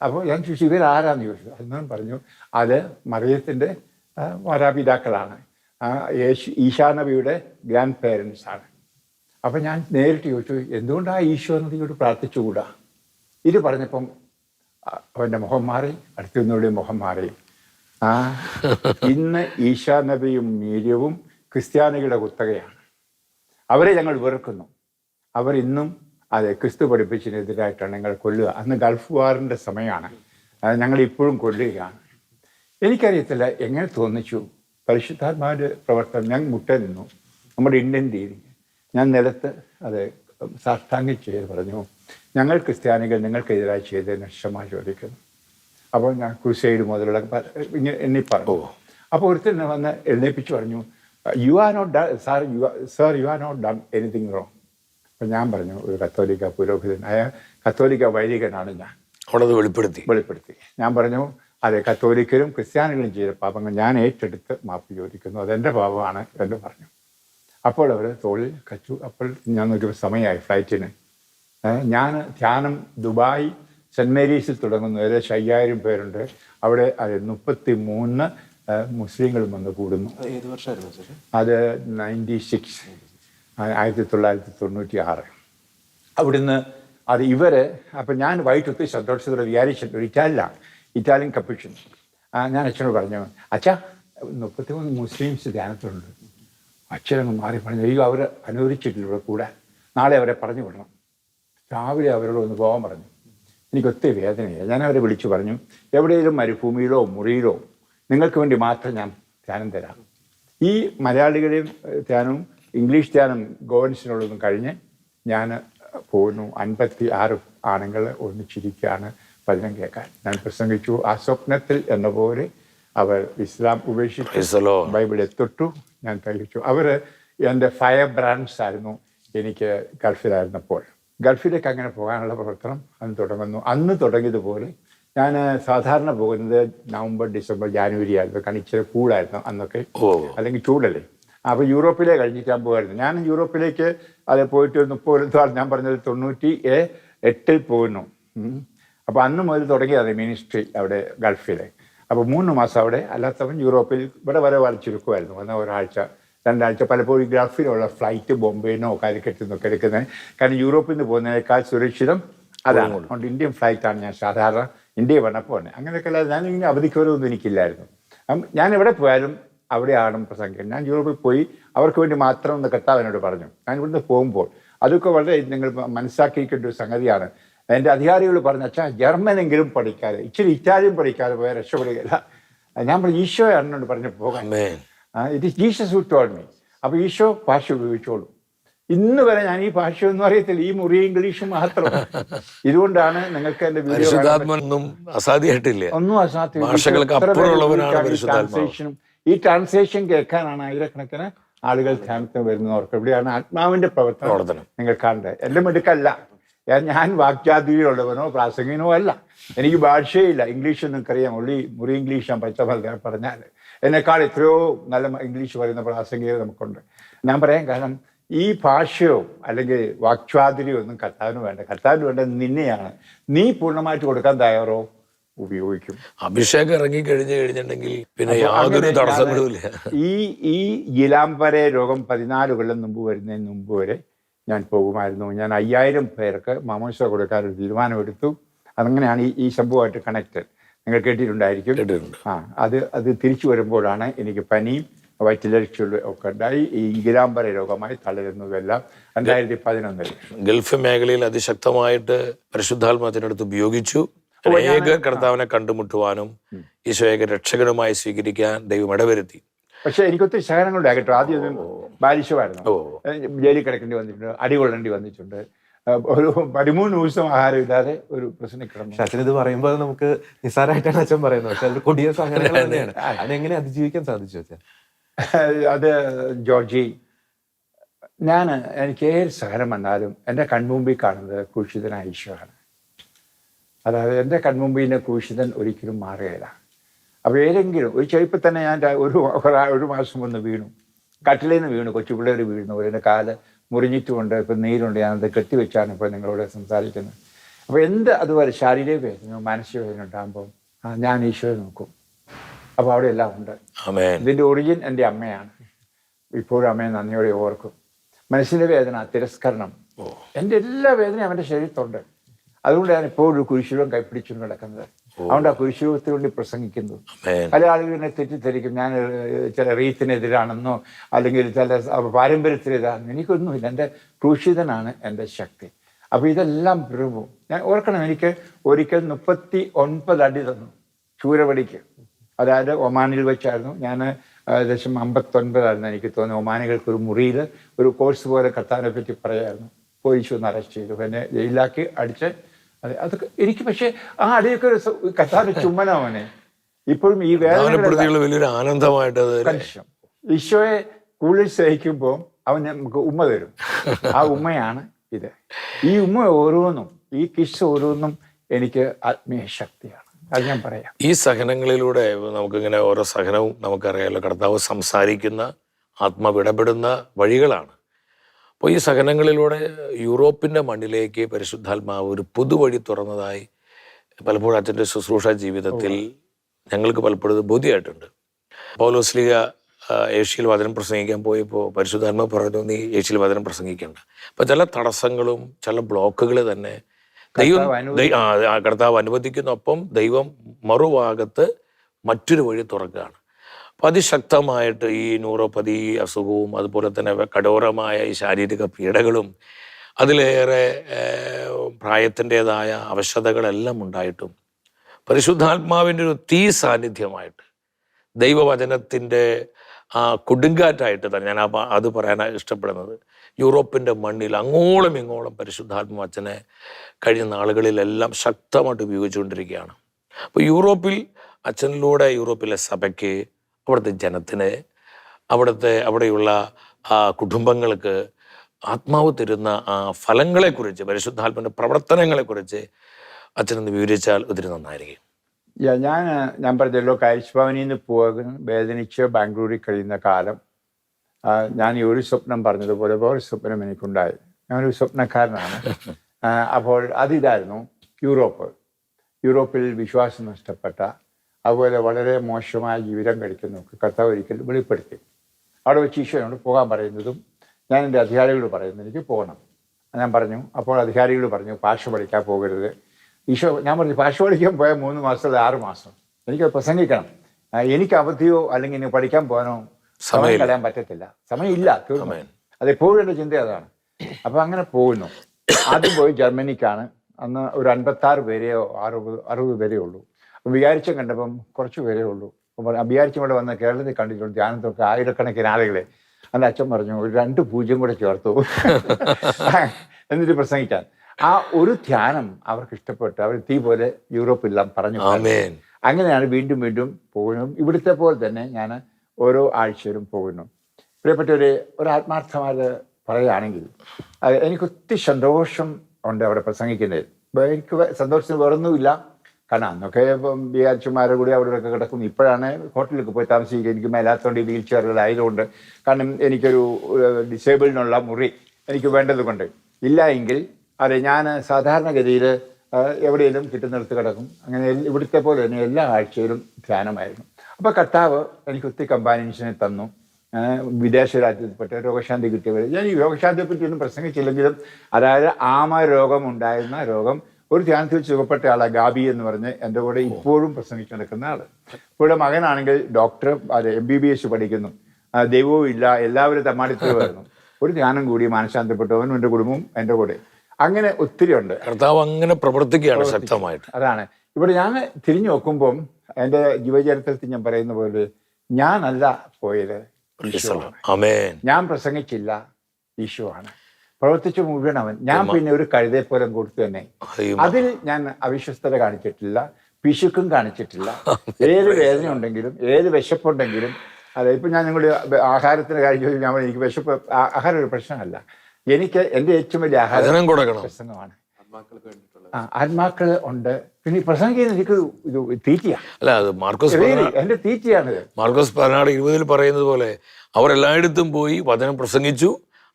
അപ്പോൾ ഞാൻ ചോദിച്ചു ഇവരാരാന്ന് ചോദിച്ചു? അന്നും പറഞ്ഞു അത് മറിയത്തിന്റെ മാതാപിതാക്കളാണ്. യേശു ഈശാ നബിയുടെ ഗ്രാൻഡ് പേരൻസ് ആണ് അപ്പം ഞാൻ നേരിട്ട് ചോദിച്ചു എന്തുകൊണ്ടാണ് ഈശോ നദിയോട് പ്രാർത്ഥിച്ചുകൂടാ ഇത് പറഞ്ഞപ്പം അവന്റെ മുഖം മാറി അടുത്തുനിന്നൂടെ മുഖം മാറി. ആ ഇന്ന് ഈശാ നബിയും മീര്യവും ക്രിസ്ത്യാനികളുടെ കുത്തകയാണ്. അവരെ ഞങ്ങൾ വെറുക്കുന്നു. അവർ ഇന്നും അതെ ക്രിസ്തു പഠിപ്പിച്ചതിനെതിരായിട്ടാണ് ഞങ്ങൾ കൊല്ലുക. അന്ന് ഗൾഫ് വാറിന്റെ സമയമാണ്. അത് ഞങ്ങൾ ഇപ്പോഴും കൊല്ലുകയാണ്. എനിക്കറിയത്തില്ല എങ്ങനെ തോന്നിച്ചു? പരിശുദ്ധാത്മാവിന്റെ പ്രവർത്തനം ഞാൻ മുട്ട നിന്നു. നമ്മുടെ ഇന്ത്യൻ രീതി. ഞാൻ നിലത്ത് അത് സാഷ്ടാംഗം ചെയ്ത് പറഞ്ഞു. ഞങ്ങൾ ക്രിസ്ത്യാനികൾ നിങ്ങൾക്കെതിരായി ചെയ്തതിന് ക്ഷമ ചോദിക്കുന്നു. അപ്പോൾ ഞാൻ ക്രുസൈഡ് മുതലുള്ള എണ്ണി പറഞ്ഞു. അപ്പോൾ ഒരുത്തൻ വന്ന് എഴുന്നേപ്പിച്ച് പറഞ്ഞു you are not done sir you sir you are not done anything wrong അപ്പം ഞാൻ പറഞ്ഞു ഒരു കത്തോലിക്ക പുരോഹിതനായ കത്തോലിക്ക വൈദികനാണ് ഞാൻ. അവിടെ വെളിപ്പെടുത്തി. വെളിപ്പെടുത്തി. ഞാൻ പറഞ്ഞു അതെ കത്തോലിക്കരും ക്രിസ്ത്യാനികളും ചെയ്ത പാപങ്ങൾ ഞാൻ ഏറ്റെടുത്ത് മാപ്പ് ചോദിക്കുന്നു. അതെന്റെ പാപമാണ് എന്ന് പറഞ്ഞു. അപ്പോൾ അവർ തോളിൽ കച്ചു. അപ്പോൾ ഞാൻ ഒരു സമയമായി ഫ്ലൈറ്റിന്. ഞാൻ ധ്യാനം ദുബായ് സെന്റ് മേരീസിൽ തുടങ്ങുന്നു ഏകദേശം അയ്യായിരം പേരുണ്ട്. അവിടെ അത് മുപ്പത്തി മൂന്ന് മുസ്ലിങ്ങളും വന്ന് കൂടുന്നു. ഏത് വർഷമായിരുന്നു അത് നയന്റി സിക്സ് ആയിരത്തി തൊള്ളായിരത്തി തൊണ്ണൂറ്റി ആറ് അവിടുന്ന് അത് ഇവർ അപ്പം ഞാൻ വൈകിട്ട് ഒത്തിരി സന്തോഷത്തോടെ വിചാരിച്ചിട്ട് ഒരു ഇറ്റാലിയനാണ് ഇറ്റാലിയൻ കപ്പീഷൻ ഞാൻ അച്ഛനോട് പറഞ്ഞു അച്ഛാ മുപ്പത്തിമൂന്ന് മുസ്ലിംസ് ധ്യാനത്തിലുണ്ട്. അച്ഛനങ്ങ് മാറി പറഞ്ഞു അയ്യോ അവർ അനുവദിച്ചിട്ടില്ല ഇവിടെ കൂടെ നാളെ അവരെ പറഞ്ഞു വിടണം. രാവിലെ അവരോട് ഒന്ന് പോകാൻ പറഞ്ഞു. എനിക്ക് ഒത്തിരി വേദനയായി ഞാൻ അവരെ വിളിച്ചു പറഞ്ഞു എവിടെയെങ്കിലും മരുഭൂമിയിലോ മുറിയിലോ നിങ്ങൾക്ക് വേണ്ടി മാത്രം ഞാൻ ധ്യാനം തരാം. ഈ മലയാളികളുടെയും ധ്യാനവും ഇംഗ്ലീഷ് ധ്യാനം ഗോവൻസിനോടൊന്നും കഴിഞ്ഞ് ഞാൻ പോകുന്നു അൻപത്തി ആറ് ആണുങ്ങൾ ഒന്നിച്ചിരിക്കുകയാണ് ഭജനം കേൾക്കാൻ ഞാൻ പ്രസംഗിച്ചു ആ സ്വപ്നത്തിൽ എന്ന പോലെ അവർ ഇസ്ലാം ഉപേക്ഷിച്ചു. ബൈബിളിൽ തൊട്ടു ഞാൻ കഴിച്ചു അവർ എന്റെ ഫയർ ബ്രാൻഡ്സ് ആയിരുന്നു. എനിക്ക് ഗൾഫിലായിരുന്നപ്പോൾ. ഗൾഫിലേക്ക് അങ്ങനെ പോകാനുള്ള പ്രവർത്തനം അന്ന് തുടങ്ങുന്നു. അന്ന് തുടങ്ങിയതുപോലെ ഞാൻ സാധാരണ പോകുന്നത് നവംബർ ഡിസംബർ ജാനുവരി ആയിരുന്നു. കാരണം ഇച്ചിരി കൂടായിരുന്നു അന്നൊക്കെ. അല്ലെങ്കിൽ ചൂടല്ലേ. അപ്പോൾ യൂറോപ്പിലേ കഴിഞ്ഞിട്ടാൻ പോകായിരുന്നു. പോകുമായിരുന്നു ഞാൻ യൂറോപ്പിലേക്ക് അത് പോയിട്ട് മുപ്പത് ഞാൻ പറഞ്ഞത് തൊണ്ണൂറ്റി എട്ടിൽ പോകുന്നു അപ്പോൾ അന്ന് മുതൽ തുടങ്ങിയതാണ് മിനിസ്ട്രി അവിടെ ഗൾഫിലെ. അപ്പോൾ മൂന്ന് മാസം അവിടെ അല്ലാത്തവൻ യൂറോപ്പിൽ ഇവിടെ വരെ വളരെ ചുരുക്കമായിരുന്നു വന്ന ഒരാഴ്ച രണ്ടാഴ്ച പലപ്പോഴും ഗൾഫിലുള്ള ഫ്ലൈറ്റ് ബോംബെന്നോ കാലിക്കറ്റിൽ നിന്നൊക്കെ എടുക്കുന്നത് കാരണം യൂറോപ്പിൽ നിന്ന് പോകുന്നതിനേക്കാൾ സുരക്ഷിതം അതാണ്. അതുകൊണ്ട് ഇന്ത്യൻ ഫ്ലൈറ്റാണ് ഞാൻ സാധാരണ ഇന്ത്യയിൽ വന്നപ്പോൾ തന്നെ അങ്ങനെയൊക്കെ അല്ലാതെ ഞാൻ ഇങ്ങനെ അവധിക്കവരൊന്നും എനിക്കില്ലായിരുന്നു. അപ്പം ഞാൻ എവിടെ പോയാലും അവിടെയാണ് പ്രസംഗം. ഞാൻ യൂറോപ്പിൽ പോയി അവർക്ക് വേണ്ടി മാത്രം ഒന്ന് കർത്താവ് പറഞ്ഞു. ഞാൻ ഇവിടുന്ന് പോകുമ്പോൾ അതൊക്കെ വളരെ നിങ്ങൾ മനസ്സിലാക്കിയിരിക്കേണ്ട ഒരു സംഗതിയാണ്. എന്റെ അധികാരികൾ പറഞ്ഞു അച്ഛാ ജർമ്മനെങ്കിലും പഠിക്കാതെ ഇച്ചിരി ഇറ്റാലിയൻ പഠിക്കാതെ പോയാൽ രക്ഷപ്പെടുകയില്ല. ഞാൻ പറഞ്ഞു ഈശോ എന്നോട് പറഞ്ഞു പോകാൻ. It is Jesus who me അപ്പോൾ ഈശോ ഭാഷ ഉപയോഗിച്ചോളൂ. ഇന്ന് വരെ ഞാൻ ഈ ഭാഷ ഭാഷയൊന്നും അറിയത്തില്ല ഈ മുറി ഇംഗ്ലീഷ് മാത്രം ഇതുകൊണ്ടാണ് നിങ്ങൾക്ക് എന്റെ വീഡിയോ അസാധ്യമായിട്ടില്ല. ഒന്നും അസാധ്യം ഈ ട്രാൻസ്ലേഷൻ കേൾക്കാനാണ് ആയിരക്കണക്കിന് ആളുകൾ ധ്യാനത്തിന് വരുന്നവർക്ക് ഇവിടെയാണ് ആത്മാവിന്റെ പ്രവർത്തനം നിങ്ങൾ കാണേണ്ടത്? എല്ലാം മിടുക്കല്ല. ഞാൻ ഞാൻ വാക്ചാതുര്യമുള്ളവനോ പ്രാസംഗികനോ അല്ല. എനിക്ക് ഭാഷയില്ല. ഇംഗ്ലീഷ് നിങ്ങൾക്കറിയാം ഉള്ളി മുറി ഇംഗ്ലീഷ് ഞാൻ പച്ച മലയാളം പറഞ്ഞാൽ എന്നെക്കാൾ എത്രയോ നല്ല ഇംഗ്ലീഷ് പറയുന്ന പ്രാസംഗികർ നമുക്കുണ്ട്. ഞാൻ പറയാൻ കാരണം ഈ ഭാഷയോ അല്ലെങ്കിൽ വാക്ചാതിരിയോ ഒന്നും കർത്താവിന് വേണ്ട. കർത്താവിന് വേണ്ട നിന്നെയാണ്. നീ പൂർണമായിട്ട് കൊടുക്കാൻ തയ്യാറോ? ഉപയോഗിക്കും. അഭിഷേകം ഇറങ്ങി കഴിഞ്ഞു കഴിഞ്ഞിട്ടുണ്ടെങ്കിൽ പിന്നെ യാതൊരു ഈ ഈ ഗിലാംബരെ രോഗം പതിനാല് കൊല്ലം മുമ്പ് വരുന്നതിന് മുമ്പ് വരെ ഞാൻ പോകുമായിരുന്നു. ഞാൻ അയ്യായിരം പേർക്ക് മാമോസ കൊടുക്കാൻ ഒരു തീരുമാനമെടുത്തു. അതങ്ങനെയാണ് ഈ ഈ സംഭവമായിട്ട് കണക്റ്റഡ് നിങ്ങൾ കേട്ടിട്ടുണ്ടായിരിക്കും. ആ അത് അത് തിരിച്ചു വരുമ്പോഴാണ് എനിക്ക് പനിയും വയറ്റിലരിച്ചുള്ള ഒക്കെ ഉണ്ടായി. ഈ ഗിരാംബര രോഗമായി തളരുന്നതെല്ലാം രണ്ടായിരത്തി പതിനൊന്നിൽ ഗൾഫ് മേഖലയിൽ അതിശക്തമായിട്ട് പരിശുദ്ധാത്മാത്തിനടുത്ത് ഉപയോഗിച്ചു. അനേക കർത്താവിനെ കണ്ടുമുട്ടുവാനും ഈശോയെ രക്ഷകനുമായി സ്വീകരിക്കാൻ ദൈവം ഇടവരുത്തി. പക്ഷെ എനിക്കൊത്തിരി സഹനങ്ങളുടെ കേട്ടോ. ആദ്യം ബാലിശമായിരുന്നു. ജയിലിൽ കിടക്കേണ്ടി വന്നിട്ടുണ്ട് അടി കൊള്ളേണ്ടി വന്നിട്ടുണ്ട്. ഒരു പതിമൂന്ന് ദിവസം ആഹാരം ഇല്ലാതെ ഒരു പ്രശ്നം കിടന്നു. അച്ഛൻ ഇത് പറയുമ്പോൾ നമുക്ക് നിസ്സാരമായിട്ടാണ് അച്ഛൻ പറയുന്നത്. പക്ഷെ അത് കൊടിയ സഹനങ്ങൾ തന്നെയാണ്. അതെങ്ങനെ അതിജീവിക്കാൻ സാധിച്ചു അച്ഛൻ? അത് ജോർജി ഞാൻ എനിക്ക് ഏത് സഹനം വന്നാലും എന്റെ കൺമുമ്പിൽ കാണുന്നത് ക്രൂശിതനായ ഈശോയാണ് അതായത് എന്റെ കൺമുമ്പിൽ ക്രൂശിതൻ ഒരിക്കലും മാറുകയില്ല. അപ്പോൾ ഏതെങ്കിലും ഒരു ചെരുപ്പിൽ തന്നെ ഞാൻ ഒരു ഒരാ- ഒരു മാസം ഒന്ന് വീണു. കട്ടിലിൽ നിന്ന് വീണു കൊച്ചു പിള്ളേർ വീഴുന്നു. എന്റെ കാൽ മുറിഞ്ഞിട്ടുമുണ്ട് ഇപ്പം നീരുണ്ട്. ഞാനത് കെട്ടിവെച്ചാണ് ഇപ്പോൾ നിങ്ങളോട് സംസാരിക്കുന്നത്. അപ്പോൾ എന്ത് അതുപോലെ ശാരീരിക വേദന മാനസിക വേദന ഉണ്ടാകുമ്പോൾ ഞാൻ ഈശോയെ നോക്കും. അപ്പോൾ അവിടെ എല്ലാം ഉണ്ട്. ഇതിന്റെ ഒറിജിൻ എന്റെ അമ്മയാണ്. ഇപ്പോഴും അമ്മയെ നന്ദിയോടെ ഓർക്കും. മനസ്സിന്റെ വേദന തിരസ്കരണം. എന്റെ എല്ലാ വേദനയും അവന്റെ ശരീരത്തുണ്ട്. അതുകൊണ്ട് ഞാൻ ഇപ്പോഴും ഒരു കുരിശുരം കിടക്കുന്നത്. അതുകൊണ്ട് ആ കുരിശുരത്തിന് വേണ്ടി പ്രസംഗിക്കുന്നു പല ആളുകൾ എന്നെ തെറ്റിദ്ധരിക്കും. ഞാൻ ചില റീത്തിനെതിരാണെന്നോ അല്ലെങ്കിൽ ചില പാരമ്പര്യത്തിനെതിരാണെന്നോ. എനിക്കൊന്നുമില്ല. എന്റെ ക്രൂശിതനാണ് എന്റെ ശക്തി. അപ്പോൾ ഇതെല്ലാം പ്രഭു. ഞാൻ ഓർക്കണം എനിക്ക് ഒരിക്കൽ മുപ്പത്തി ഒൻപത് അടി തന്നു ചൂരവടിക്ക്. അതായത് ഒമാനിൽ വെച്ചായിരുന്നു. ഞാൻ ഏകദേശം അമ്പത്തൊൻപതായിരുന്നു എനിക്ക് തോന്നുന്നു ഒമാനികൾക്ക് ഒരു മുറിയിൽ ഒരു കോഴ്സ് പോലെ കത്താനെ പറ്റി പറയായിരുന്നു പോലീസ് ഒന്ന് അറസ്റ്റ് ചെയ്തു. എന്നെ ജയിലിലാക്കി അടിച്ച് അതെ അതൊക്കെ എനിക്ക് പക്ഷേ ആ അടിയൊക്കെ ഒരു ചുമ്മനവനെ ഇപ്പോഴും ഈ വേദന വലിയൊരു ആനന്ദമായിട്ട് ഈശോയെ കൂടുതൽ സ്നേഹിക്കുമ്പോൾ അവൻ നമുക്ക് ഉമ്മ തരും. ആ ഉമ്മയാണ് ഇത്. ഈ ഉമ്മ ഓരോന്നും ഈ കിസ് ഓരോന്നും എനിക്ക് ആത്മീയ ശക്തിയാണ്. അത് ഞാൻ പറയാം. ഈ സഹനങ്ങളിലൂടെ നമുക്കിങ്ങനെ ഓരോ സഹനവും നമുക്കറിയാലോ. കർത്താവ് സംസാരിക്കുന്ന ആത്മാവിടപെടുന്ന വഴികളാണ്. അപ്പോൾ ഈ സഹനങ്ങളിലൂടെ യൂറോപ്പിന്റെ മണ്ണിലേക്ക് പരിശുദ്ധാത്മാവ് ഒരു പുതുവഴി തുറന്നതായി പലപ്പോഴും അച്ഛന്റെ ശുശ്രൂഷ ജീവിതത്തിൽ ഞങ്ങൾക്ക് പലപ്പോഴും ബോധ്യമായിട്ടുണ്ട്. പൗലോസ്ലിക ഏഷ്യയിൽ വചനം പ്രസംഗിക്കാൻ പോയപ്പോൾ പരിശുദ്ധാത്മ പറഞ്ഞു നീ ഏഷ്യയിൽ വചനം പ്രസംഗിക്കേണ്ട. അപ്പോൾ ചില തടസ്സങ്ങളും ചില ബ്ലോക്കുകൾ തന്നെ ദൈവം കർത്താവ് അനുവദിക്കുന്നൊപ്പം ദൈവം മറുഭാഗത്ത് മറ്റൊരു വഴി തുറക്കുകയാണ്. അതിശക്തമായിട്ട് ഈ ന്യൂറോപ്പതി അസുഖവും അതുപോലെ തന്നെ കഠോരമായ ഈ ശാരീരിക പീഡകളും അതിലേറെ പ്രായത്തിന്റെതായ അവശതകളെല്ലാം ഉണ്ടായിട്ടും പരിശുദ്ധാത്മാവിന്റെ ഒരു തീ സാന്നിധ്യമായിട്ട് ദൈവവചനത്തിന്റെ ആ കൊടുങ്കാറ്റായിട്ട് തന്നെ ഞാൻ അത് പറയാനാണ് ഇഷ്ടപ്പെടുന്നത്. യൂറോപ്പിന്റെ മണ്ണിൽ അങ്ങോളം ഇങ്ങോളം പരിശുദ്ധാത്മ അച്ഛനെ കഴിഞ്ഞ നാളുകളിലെല്ലാം ശക്തമായിട്ട് ഉപയോഗിച്ചുകൊണ്ടിരിക്കുകയാണ്. അപ്പോൾ യൂറോപ്പിൽ അച്ഛനിലൂടെ യൂറോപ്പിലെ സഭയ്ക്ക് അവിടുത്തെ ജനത്തിന് അവിടുത്തെ അവിടെയുള്ള ആ കുടുംബങ്ങൾക്ക് ആത്മാവ് തരുന്ന ആ ഫലങ്ങളെക്കുറിച്ച് പരിശുദ്ധാത്മന്റെ പ്രവർത്തനങ്ങളെക്കുറിച്ച് അച്ഛനൊന്ന് വിവരിച്ചാൽ ഒത്തിരി നന്നായിരിക്കും. ഞാൻ ഞാൻ പറഞ്ഞല്ലോ കാഴ്ചഭവനിൽ നിന്ന് പോകാൻ വേദനിച്ച് ബാംഗ്ലൂരിൽ കഴിയുന്ന കാലം ഞാൻ ഈ ഒരു സ്വപ്നം പറഞ്ഞതുപോലെ ഒരു സ്വപ്നം എനിക്കുണ്ടായി. ഞാനൊരു സ്വപ്നക്കാരനാണ്. അപ്പോൾ അതിതായിരുന്നു യൂറോപ്പ്. യൂറോപ്പിൽ വിശ്വാസം നഷ്ടപ്പെട്ട അതുപോലെ വളരെ മോശമായ ജീവിതം കഴിക്കുന്നു. കർത്താവ് ഒരിക്കൽ വെളിപ്പെടുത്തി. അവിടെ വെച്ച് ഈശോയോട് പോകാൻ പറയുന്നതും ഞാൻ എന്റെ അധികാരികളോട് പറയുന്നു എനിക്ക് പോകണം. ഞാൻ പറഞ്ഞു അപ്പോൾ അധികാരികൾ പറഞ്ഞു ഭാഷ പഠിക്കാൻ പോകരുത്. ഈശോ ഞാൻ പറഞ്ഞു ഭാഷ പഠിക്കാൻ പോയാൽ മൂന്ന് മാസം അല്ല ആറ് മാസം. എനിക്ക് പ്രസംഗിക്കണം. എനിക്ക് അവധിയോ അല്ലെങ്കിൽ പഠിക്കാൻ പോകാനോ സമയം. കളയാൻ പറ്റത്തില്ല. സമയമില്ല. അതെപ്പോഴും എന്റെ ചിന്ത അതാണ്. അപ്പം അങ്ങനെ പോകുന്നു. ആദ്യം പോയി ജർമ്മനിക്കാണ്. അന്ന് ഒരു അൻപത്താറ് പേരെയോ അറുപത് അറുപത് പേരേ ഉള്ളൂ വിചാരിച്ചും കണ്ടപ്പം കുറച്ച് പേരേ ഉള്ളൂ. വിചാരിച്ചും കൂടെ വന്ന കേരളത്തിൽ കണ്ടിട്ടുണ്ട് ധ്യാനത്തൊക്കെ ആയിരക്കണക്കിന് ആളുകളെ. അന്ന് അച്ഛൻ പറഞ്ഞു ഒരു രണ്ട് പൂജ്യം കൂടെ ചേർത്തു. എന്നിട്ട് പ്രസംഗിക്കാൻ. ആ ഒരു ധ്യാനം അവർക്ക് ഇഷ്ടപ്പെട്ടു അവർ തീ പോലെ യൂറോപ്പെല്ലാം പറഞ്ഞു. അങ്ങനെയാണ് വീണ്ടും വീണ്ടും പോകുന്നു ഇവിടുത്തെ പോലെ തന്നെ ഞാൻ ഓരോ ആഴ്ചയിലും പോകുന്നു. പ്രിയപ്പെട്ട ഒരു ആത്മാർത്ഥമായത് പറയുകയാണെങ്കിൽ എനിക്ക് ഒത്തിരി സന്തോഷം ഉണ്ട് അവിടെ പ്രസംഗിക്കുന്നത്. വേ- എനിക്ക് സന്തോഷത്തിന് വേറൊന്നുമില്ല. കാരണം അന്നൊക്കെ ബിയാച്ചന്മാരുടെ കൂടി അവിടെയൊക്കെ കിടക്കും ഇപ്പോഴാണ് ഹോട്ടലിലൊക്കെ പോയി താമസിക്കുക എനിക്ക് മേലാത്തോണ്ട് വീൽ ചെയറുകളായതുകൊണ്ട് കാരണം എനിക്കൊരു ഡിസേബിളിനുള്ള മുറി എനിക്ക് വേണ്ടത് കൊണ്ട്. ഇല്ല എങ്കിൽ അതെ ഞാൻ സാധാരണഗതിയിൽ എവിടെയെങ്കിലും കിട്ടുന്നിടത്ത് കിടക്കും. അങ്ങനെ ഇവിടുത്തെ പോലെ തന്നെ എല്ലാ ആഴ്ചയിലും ധ്യാനമായിരുന്നു. അപ്പോൾ കർത്താവ് എനിക്ക് ഒത്തിരി കമ്പാനിയൻസിനെ തന്നു. വിദേശ രാജ്യത്തിൽപ്പെട്ട രോഗശാന്തി കിട്ടിയവർ ഞാൻ ഈ രോഗശാന്തിയെ പറ്റി ഒന്നും പ്രസംഗിച്ചില്ലെങ്കിലും അതായത് ആമ രോഗമുണ്ടായിരുന്ന രോഗം ഒരു ധ്യാനത്തിൽ സുഖപ്പെട്ട ആളാ ഗാബി എന്ന് പറഞ്ഞ് എന്റെ കൂടെ ഇപ്പോഴും പ്രസംഗിച്ചു നടക്കുന്ന ആൾ. ഇവിടെ മകനാണെങ്കിൽ ഡോക്ടർ അതെ എം ബി ബി എസ് പഠിക്കുന്നു. ദൈവവും ഇല്ല എല്ലാവരും തമ്മാടിത്തരമായിരുന്നു. ഒരു ധ്യാനം കൂടി മാനശാന്തപ്പെട്ടു അവനും എന്റെ കുടുംബവും എന്റെ കൂടെ. അങ്ങനെ ഒത്തിരി ഉണ്ട്. കർത്താവ് അങ്ങനെ പ്രവർത്തിക്കുകയാണ് ശക്തമായിട്ട്. അതാണ്. ഇവിടെ ഞാൻ തിരിഞ്ഞു നോക്കുമ്പം എന്റെ ജീവചരിത്രത്തിൽ ഞാൻ പറയുന്ന പോലെ ഞാനല്ല പോയത് ഞാൻ പ്രസംഗിച്ചില്ല ഈശോ ആണ് പ്രവർത്തിച്ചു മുഴുവൻ അവൻ ഞാൻ പിന്നെ ഒരു കഴുതെ പോലും കൊടുത്തു തന്നെ അതിൽ ഞാൻ അവിശ്വസ്തത കാണിച്ചിട്ടില്ല പിശുക്കും കാണിച്ചിട്ടില്ല. ഏത് വേദന ഉണ്ടെങ്കിലും ഏത് വിശപ്പുണ്ടെങ്കിലും അതെ ഇപ്പൊ ഞാൻ നിങ്ങളുടെ ആഹാരത്തിന്റെ കാര്യം ചോദിച്ചു ഞാൻ എനിക്ക് വിശപ്പ് ആഹാരം ഒരു പ്രശ്നമല്ല. എനിക്ക് എന്റെ ഏറ്റവും വലിയ ആഹാരം പ്രസംഗമാണ്. ആത്മാക്കൾ ഉണ്ട്. പിന്നെ ഈ പ്രസംഗിക്കുന്നത് എനിക്ക് ഇത് തീറ്റിയാണ് അല്ല അത് മാർക്കോസ് തീറ്റിയാണിത്. മാർക്കോസ് പതിനാട് ഇരുപതിൽ പറയുന്നത് പോലെ അവർ എല്ലായിടത്തും പോയി വചനം പ്രസംഗിച്ചു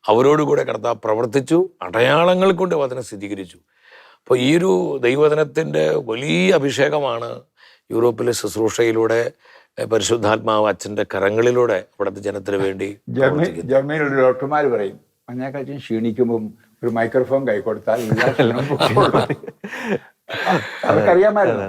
അവരോട് കൂടെ കർത്താവ് പ്രവർത്തിച്ചു അടയാളങ്ങൾ കൊണ്ട് വചനം സ്ഥിരീകരിച്ചു. അപ്പോൾ ഈ ഒരു ദൈവവചനത്തിന്റെ വലിയ അഭിഷേകമാണ് യൂറോപ്പിലെ ശുശ്രൂഷയിലൂടെ പരിശുദ്ധാത്മാവ് അച്ഛന്റെ കരങ്ങളിലൂടെ അവിടുത്തെ ജനത്തിന് വേണ്ടി ജർമ്മനി ജർമ്മനിയിലുള്ള ഡോക്ടർമാർ പറയും മഞ്ഞാക്കാറ്റും ക്ഷീണിക്കുമ്പം ഒരു മൈക്രോഫോൺ കൈ കൊടുത്താൽ. അവർക്കറിയാമായിരുന്നു